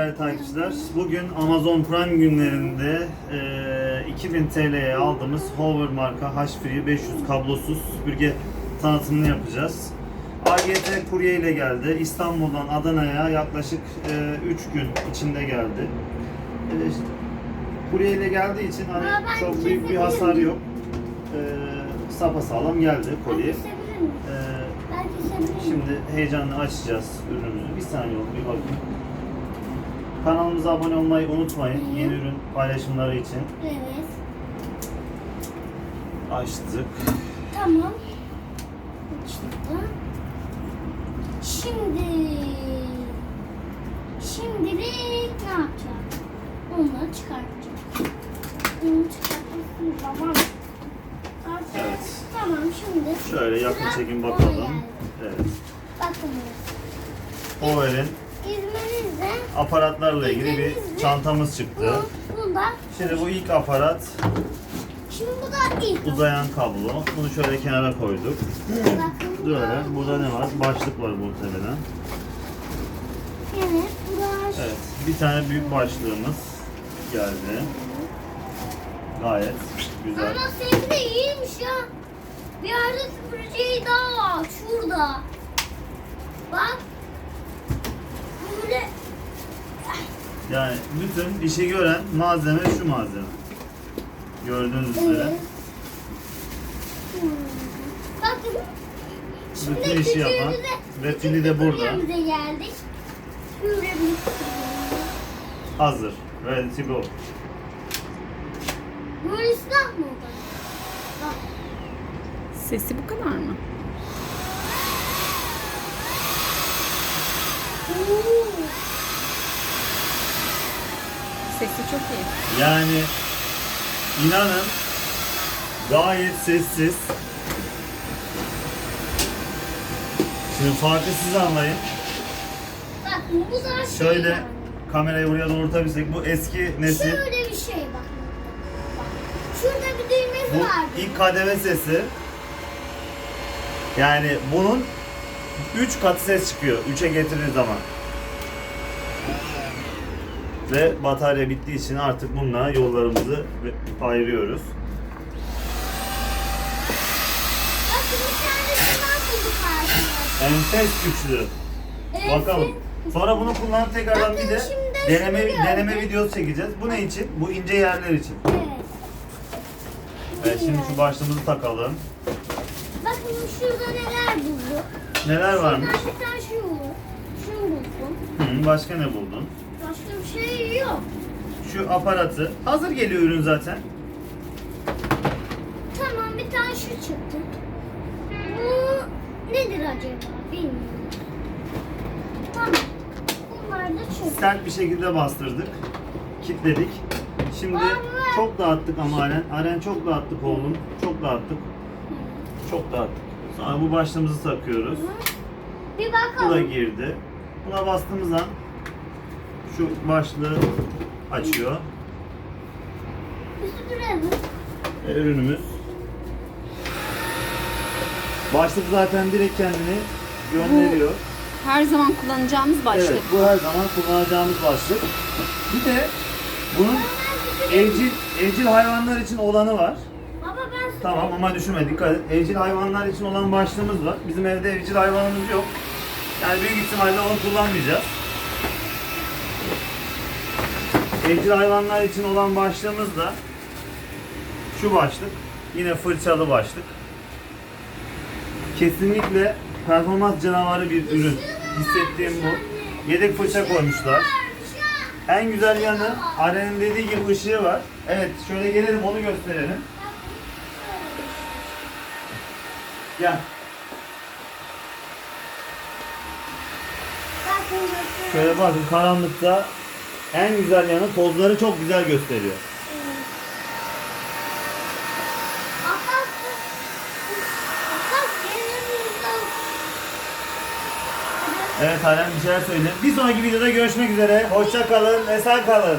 Değerli takipçiler, bugün Amazon Prime günlerinde e, 2000 TL'ye aldığımız Hover marka H-Free 500 kablosuz süpürge tanıtımını yapacağız. AGT kurye ile geldi. İstanbul'dan Adana'ya yaklaşık 3 gün içinde geldi. E, kurye ile geldiği için hani çok büyük bir hasar yok. E, sapasağlam geldi kolye. E? Şimdi heyecanla açacağız ürünümüzü. Bir saniye oldu, bir bakayım. Kanalımıza abone olmayı unutmayın. Yeni ürün paylaşımları için. Evet. Açtık. Tamam. Açıldı. Şimdi... Şimdilik ne yapacağım? Onları çıkartacağım. Onu çıkartmasın babam. Artık- Evet. Tamam şimdi. Şöyle yakın çekim bakalım. Evet. Bakın. Power'in İzninizle aparatlarla ilgili bir çantamız çıktı. bu, bunda. Şimdi bu ilk aparat Şimdi bu da ilk. uzayan kablo. Bunu şöyle kenara koyduk. Bakın. Böyle. Burada ne var? Başlık var muhtemelen. Evet, bu da Evet. Bir tane büyük başlığımız geldi. Gayet güzel. Ama seninki de iyiymiş ya. Bir yerde süpürgeyi daha var. Şurada. Bak. Böyle Yani bütün işi gören malzeme şu malzeme. Gördüğünüz üzere. evet. Bakın. Şimdi Bütün işi yapan ve pili de burada. geldik. Hazır. Ready to go. Silah mı. Sesi bu kadar mı? Sesi çok iyi. Yani inanın gayet sessiz. Şimdi farkı siz anlayın. Bak bu da şey Şöyle yani. kamerayı buraya doğrultabilsek bu eski nesil. Şöyle bir şey bak. Bak. Şurada bir düğmesi Bu var. ilk kademe sesi. Yani bunun 3 katı ses çıkıyor 3'e getirdiği zaman. Ve batarya bittiği için artık bununla yollarımızı ayırıyoruz. Enfes güçlü. Evet. Bakalım. Sonra bunu kullanıp tekrardan bir de deneme deneme videosu çekeceğiz. Bu ne için? Bu ince yerler için. Evet. Evet şimdi şu başlığımızı takalım. Bakın şurada neler bulduk. Neler varmış? Şuradan bir tane şu buldum. Şunu buldum. Hı, başka ne buldun? Başka bir şey yok. Şu aparatı. Hazır geliyor ürün zaten. Tamam bir tane şu çıktı. Bu nedir acaba bilmiyorum. Tamam. Bunlar da çıktı. Sert bir şekilde bastırdık. Kitledik. Şimdi Baba. çok dağıttık ama Aren. Aren çok dağıttık oğlum. Çok dağıttık. Çok dağıttık. Sonra bu başlığımızı takıyoruz. Bir Bu da bakalım. girdi. Buna bastığımız an şu başlığı açıyor. E, ürünümüz. Başlık zaten direkt kendini gönderiyor. Her zaman kullanacağımız başlık. Evet, bu her zaman kullanacağımız başlık. Bir de bunun evcil evcil hayvanlar için olanı var. Baba ben Tamam ama düşünme dikkat et. Evcil hayvanlar için olan başlığımız var. Bizim evde evcil hayvanımız yok. Yani büyük ihtimalle onu kullanmayacağız. Evcil hayvanlar için olan başlığımız da şu başlık. Yine fırçalı başlık. Kesinlikle performans canavarı bir ürün. Hissettiğim bu. Yedek fırça koymuşlar. En güzel yanı Aren'in dediği gibi ışığı var. Evet şöyle gelelim onu gösterelim. Gel. Şöyle bakın karanlıkta en güzel yanı tozları çok güzel gösteriyor. Evet Aren bir şeyler söyle. Bir sonraki videoda görüşmek üzere. Hoşça kalın, esen kalın.